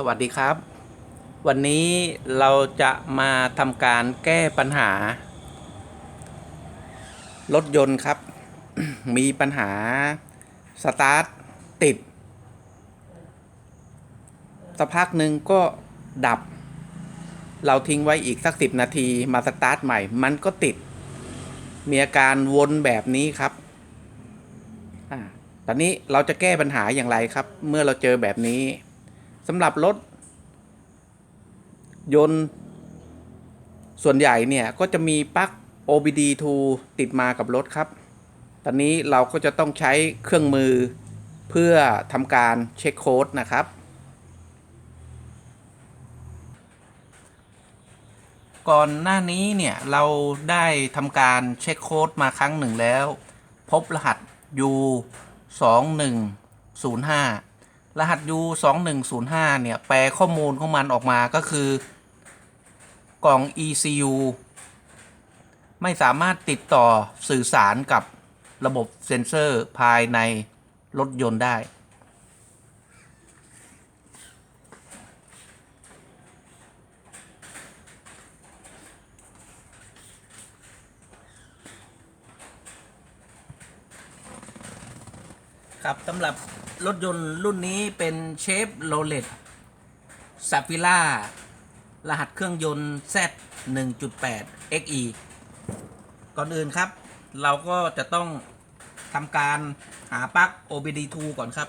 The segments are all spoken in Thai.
สวัสดีครับ วันนี้เราจะมาทำการแก้ปัญหา รถยนต์ครับ มีปัญหา สตาร์ทติดสักพักหนึ่งก็ดับ เราทิ้งไว้อีกสักสิบนาทีมาสตาร์ทใหม่ มันก็ติด มีอาการวนแบบนี้ครับอตอนนี้เราจะแก้ปัญหาอย่างไรครับ เมื่อเราเจอแบบนี้ สำหรับรถ ยนต์ ส่วนใหญ่เนี่ย ก็จะมีปลั๊ก OBD2 ติดมากับรถครับ ตอนนี้เราก็จะต้องใช้เครื่องมือเพื่อทำการเช็คโค้ดนะครับ ก่อนหน้านี้เนี่ย เราได้ทำการเช็คโค้ดมาครั้งหนึ่งแล้ว พบรหัส U 2 1 0 5 รหัส U 2 1 0 5เนี่ย แปลข้อมูลของมันออกมาก็คือกล่อง ECU ไม่สามารถติดต่อสื่อสารกับระบบเซ็นเซอร์ภายในรถยนต์ได้ ครับสำหรับรถยนต์รุ่นนี้เป็นเชฟโรเลตซาฟิล่ารหัสเครื่องยนต์ Z 1.8 XE ก่อนอื่นครับ เราก็จะต้องทำการหาปลั๊ก OBD2 ก่อนครับ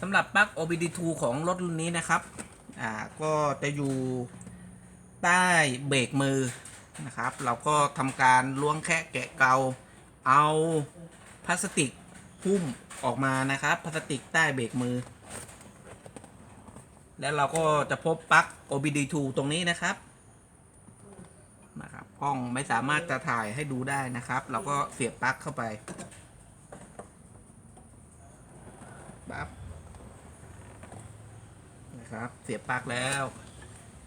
สำหรับปลั๊ก OBD2 ของรถรุ่นนี้นะครับ อ่า ก็จะอยู่ใต้เบรกมือนะครับ เราก็ทำการล้วงแคะแกะเกา เอาพลาสติก หุ้มออกมานะครับพลาสติกใต้เบรกมือ แล้วเราก็จะพบปลั๊ก OBD2 ตรงนี้นะครับนะครับกล้องไม่สามารถจะถ่ายให้ดูได้นะครับ เราก็เสียบปลั๊กเข้าไปปั๊บนะครับ เสียบปลั๊กแล้ว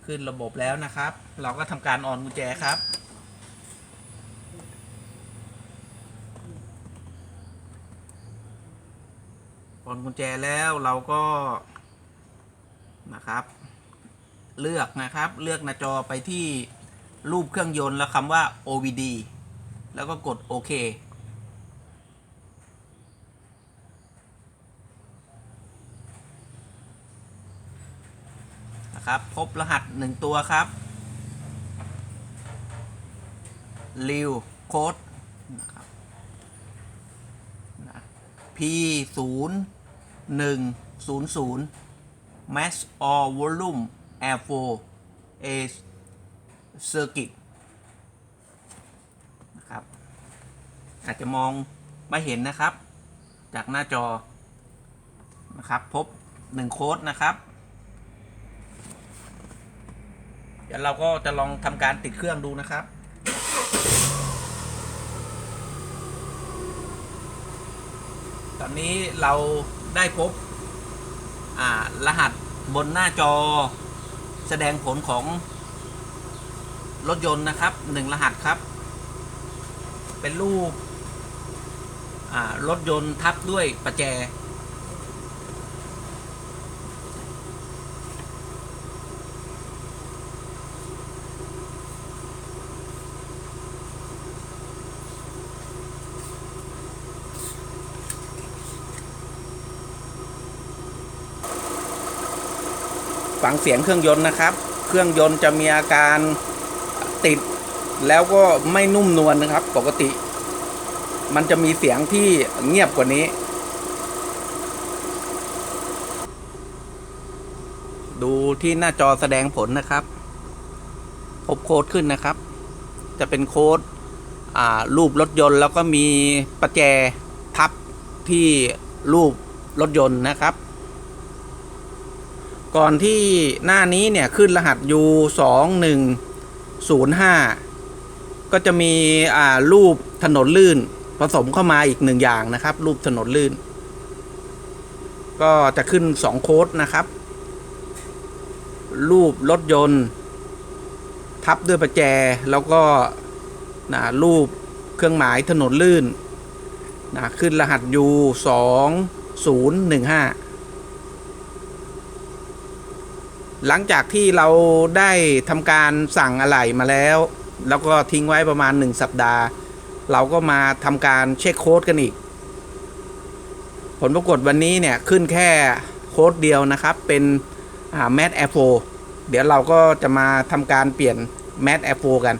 ขึ้นระบบแล้วนะครับ เราก็ทำการออนกุญแจครับ ออนกุญแจแล้วเราก็นะครับ เลือกนะครับเลือกหน้าจอไปที่รูปเครื่องยนต์แล้วคำว่า OBD แล้วก็กดโอเคนะครับพบรหัสหนึ่งตัวครับริวโค้ดนะครับ P 0 1 0 0 Max or Volume Airflow A Circuit นะครับ อาจจะมองไม่เห็นนะครับ จากหน้าจอนะครับ พบหนึ่งโค้ดนะครับ เดี๋ยวเราก็จะลองทำการติดเครื่องดูนะครับตอนนี้เรา ได้พบรหัสบนหน้าจอ แสดงผลของรถยนต์นะครับหนึ่งรหัสครับ เป็นรูปรถยนต์ทับด้วยประแจ ฟังเสียงเครื่องยนต์นะครับ เครื่องยนต์จะมีอาการติดแล้วก็ไม่นุ่มนวลนะครับ ปกติ มันจะมีเสียงที่เงียบกว่านี้ ดูที่หน้าจอแสดงผลนะครับพบโค้ดขึ้นนะครับ จะเป็นโค้ดรูปรถยนต์ แล้วก็มีประแจทับที่รูปรถยนต์นะครับ ก่อนที่หน้านี้เนี่ยขึ้นรหัส U 2 1 0 5 ก็จะมีอ่ารูปถนนลื่น ผสมเข้ามาอีกหนึ่งอย่างนะครับ รูปถนนลื่น ก็จะขึ้น 2 โค้ดนะครับ รูปรถยนต์ ทับด้วยประแจแล้วก็นะรูปเครื่องหมายถนนลื่นนะขึ้นรหัส U 2 0 1 5 หลังจากที่เราได้ทำการสั่งอะไหล่มาแล้ว แล้วก็ทิ้งไว้ประมาณ 1 สัปดาห์ เราก็มาทำการเช็คโค้ดกันอีก ผลปรากฏวันนี้เนี่ยขึ้นแค่โค้ดเดียวนะครับ เป็นแมทแอร์โฟเดี๋ยวเราก็จะมาทำการเปลี่ยนแมทแอร์โฟกัน